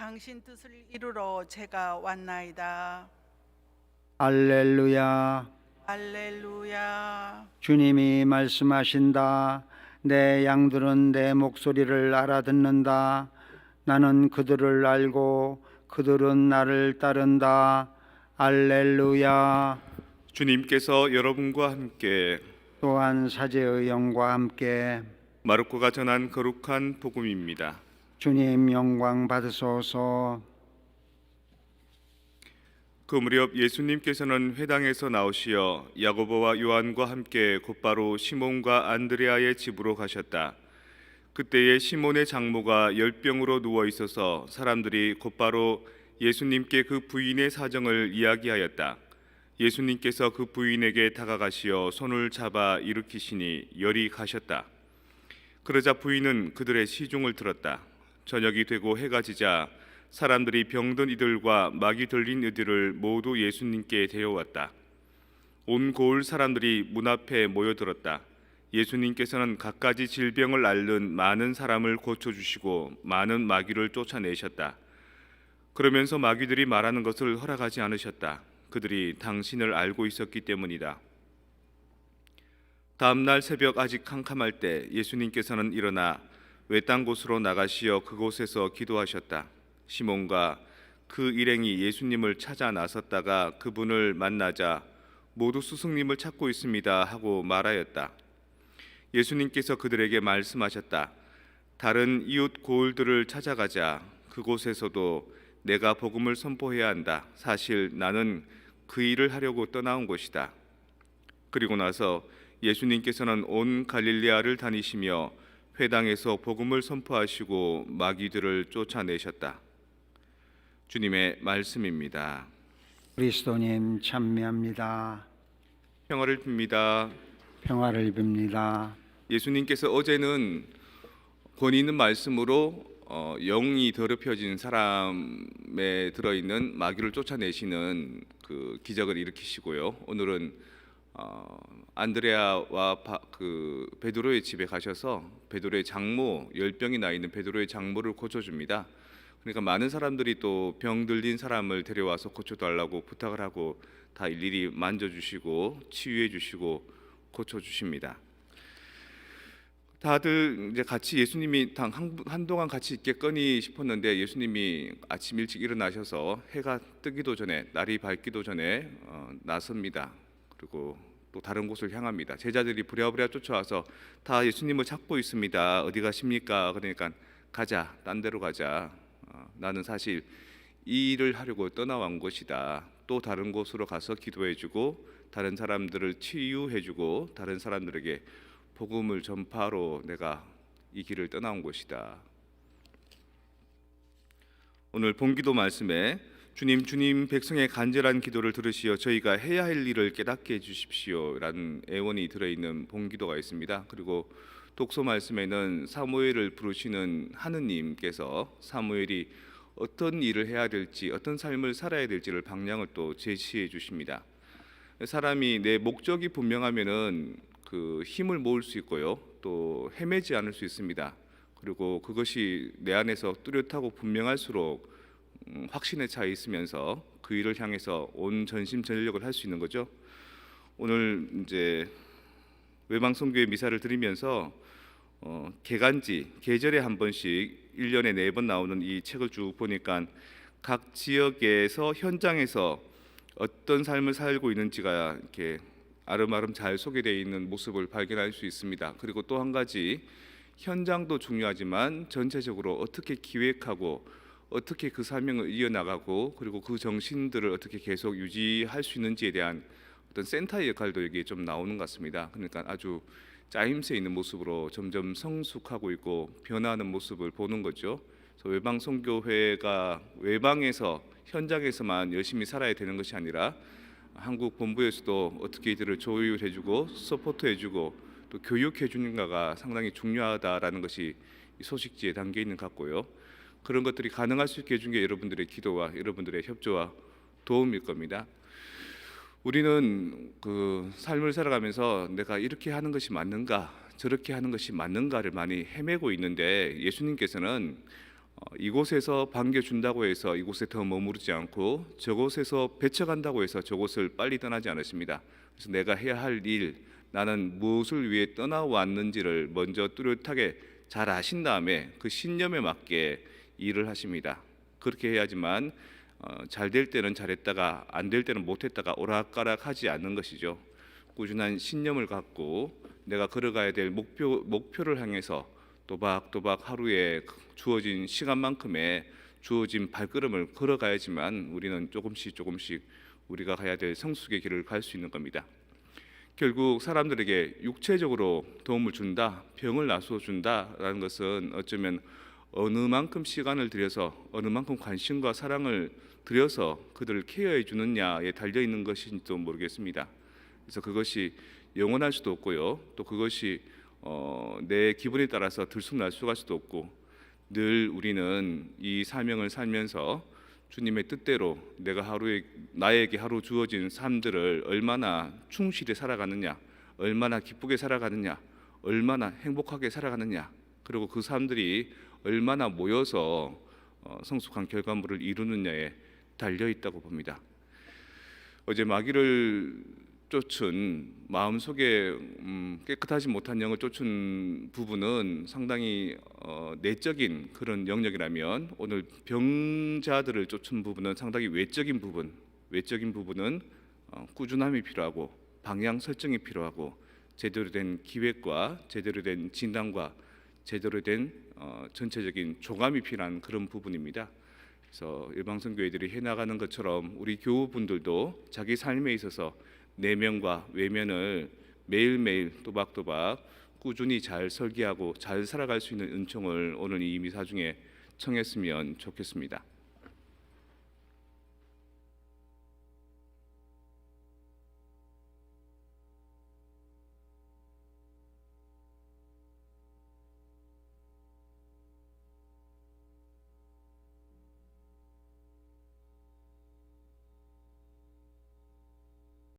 당신 뜻을 이루러 제가 왔나이다. 알렐루야. 할렐루야. 주님이 말씀하신다. 내 양들은 내 목소리를 알아듣는다. 나는 그들을 알고 그들은 나를 따른다. 알렐루야. 주님께서 여러분과 함께 또한 사제의 영과 함께 마르코가 전한 거룩한 복음입니다. 주님 영광 받으소서. 그 무렵 예수님께서는 회당에서 나오시어 야고보와 요한과 함께 곧바로 시몬과 안드레아의 집으로 가셨다. 그때에 시몬의 장모가 열병으로 누워 있어서 사람들이 곧바로 예수님께 그 부인의 사정을 이야기하였다. 예수님께서 그 부인에게 다가가시어 손을 잡아 일으키시니 열이 가셨다. 그러자 부인은 그들의 시중을 들었다. 저녁이 되고 해가 지자 사람들이 병든 이들과 마귀 들린 이들을 모두 예수님께 데려왔다. 온 고을 사람들이 문 앞에 모여들었다. 예수님께서는 갖가지 질병을 앓는 많은 사람을 고쳐 주시고 많은 마귀를 쫓아내셨다. 그러면서 마귀들이 말하는 것을 허락하지 않으셨다. 그들이 당신을 알고 있었기 때문이다. 다음 날 새벽 아직 캄캄할 때 예수님께서는 일어나 외딴 곳으로 나가시어 그곳에서 기도하셨다. 시몬과 그 일행이 예수님을 찾아 나섰다가 그분을 만나자 모두 스승님을 찾고 있습니다 하고 말하였다. 예수님께서 그들에게 말씀하셨다. 다른 이웃 고을들을 찾아가자 그곳에서도 내가 복음을 선포해야 한다. 사실 나는 그 일을 하려고 떠나온 것이다. 그리고 나서 예수님께서는 온 갈릴레아를 다니시며 회당에서 복음을 선포하시고 마귀들을 쫓아내셨다. 주님의 말씀입니다. 그리스도님 참미합니다. 평화를 빕니다. 평화를 빕니다. 예수님께서 어제는 권위 있는 말씀으로 어, 영이 더럽혀진 사람에 들어 있는 마귀를 쫓아내시는 그 기적을 일으키시고요. 오늘은 어, 안드레아와 바, 그 베드로의 집에 가셔서 베드로의 장모 열병이 나 있는 베드로의 장모를 고쳐줍니다. 그러니까 많은 사람들이 또 병 들린 사람을 데려와서 고쳐달라고 부탁을 하고 다 일일이 만져주시고 치유해주시고 고쳐주십니다. 다들 이제 같이 예수님이 당 한- 한동안 같이 있겠거니 싶었는데 예수님이 아침 일찍 일어나셔서 해가 뜨기도 전에 날이 밝기도 전에 어, 나섭니다. 그리고 또 다른 곳을 향합니다. 제자들이 부랴부랴 쫓아와서 다 예수님을 찾고 있습니다. 어디 가십니까? 그러니까 가자, 딴 데로 가자. 어, 나는 사실 이 일을 하려고 떠나온 것이다. 또 다른 곳으로 가서 기도해주고 다른 사람들을 치유해주고 다른 사람들에게 복음을 전파로 내가 이 길을 떠나온 것이다. 오늘 본기도 말씀에 주님 주님 백성의 간절한 기도를 들으시어 저희가 해야 할 일을 깨닫게 해 주십시오라는 애원이 들어 있는 본기도가 있습니다. 그리고 독서 말씀에는 사무엘을 부르시는 하느님께서 사무엘이 어떤 일을 해야 될지 어떤 삶을 살아야 될지를 방향을 또 제시해 주십니다. 사람이 내 목적이 분명하면은 그 힘을 모을 수 있고요. 또 헤매지 않을 수 있습니다. 그리고 그것이 내 안에서 뚜렷하고 분명할수록 음, 확신에 차 있으면서 그 일을 향해서 온 전심 전력을 할 수 있는 거죠. 오늘 이제 외방 선교회 미사를 드리면서 어, 개간지 계절에 한 번씩 1년에 네 번 나오는 이 책을 쭉 보니까 각 지역에서 현장에서 어떤 삶을 살고 있는지가 이렇게 아름아름 잘 소개되어 있는 모습을 발견할 수 있습니다. 그리고 또 한 가지 현장도 중요하지만 전체적으로 어떻게 기획하고 어떻게 그 사명을 이어나가고 그리고 그 정신들을 어떻게 계속 유지할 수 있는지에 대한 어떤 센터의 역할도 여기에 좀 나오는 것 같습니다. 그러니까 아주 짜임새 있는 모습으로 점점 성숙하고 있고 변화하는 모습을 보는 거죠. 그래서 외방 선교회가 외방에서 현장에서만 열심히 살아야 되는 것이 아니라 한국 본부에서도 어떻게 이들을 조율해주고 서포트해주고 또 교육해주는가가 상당히 중요하다라는 것이 이 소식지에 담겨 있는 것 같고요. 그런 것들이 가능할 수 있게 해준 게 여러분들의 기도와 여러분들의 협조와 도움일 겁니다. 우리는 그 삶을 살아가면서 내가 이렇게 하는 것이 맞는가, 저렇게 하는 것이 맞는가를 많이 헤매고 있는데 예수님께서는 어, 이곳에서 반겨준다고 해서 이곳에 더 머무르지 않고 저곳에서 배쳐간다고 해서 저곳을 빨리 떠나지 않으십니다. 그래서 내가 해야 할 일, 나는 무엇을 위해 떠나왔는지를 먼저 뚜렷하게 잘 아신 다음에 그 신념에 맞게 일을 하십니다. 그렇게 해야지만 어, 잘될 때는 잘했다가 안 될 때는 못했다가 오락가락하지 않는 것이죠. 꾸준한 신념을 갖고 내가 걸어가야 될 목표 목표를 향해서 또박또박 하루에 주어진 시간만큼의 주어진 발걸음을 걸어가야지만 우리는 조금씩 조금씩 우리가 가야 될 성숙의 길을 갈 수 있는 겁니다. 결국 사람들에게 육체적으로 도움을 준다, 병을 나서 준다라는 것은 어쩌면 어느 만큼 시간을 들여서 어느 만큼 관심과 사랑을 들여서 그들을 케어해 주느냐에 달려 있는 것인지도 모르겠습니다. 그래서 그것이 영원할 수도 없고요. 또 그것이 어, 내 기분에 따라서 들쑥날쑥할 수도 없고 늘 우리는 이 사명을 살면서 주님의 뜻대로 내가 하루에 나에게 하루 주어진 삶들을 얼마나 충실히 살아가느냐, 얼마나 기쁘게 살아가느냐, 얼마나 행복하게 살아가느냐, 그리고 그 사람들이 얼마나 모여서 어, 성숙한 결과물을 이루느냐에 달려 있다고 봅니다. 어제 마귀를 쫓은 마음속에 음, 깨끗하지 못한 영을 쫓은 부분은 상당히 어, 내적인 그런 영역이라면 오늘 병자들을 쫓은 부분은 상당히 외적인 부분, 외적인 부분은 어, 꾸준함이 필요하고 방향 설정이 필요하고 제대로 된 기획과 제대로 된 진단과 제대로 된 어, 전체적인 조감이 필요한 그런 부분입니다. 그래서 일방선교회들이 해 나가는 것처럼 우리 교우분들도 자기 삶에 있어서 내면과 외면을 매일매일 또박또박 꾸준히 잘 설계하고 잘 살아갈 수 있는 은총을 오늘 이 미사 중에 청했으면 좋겠습니다.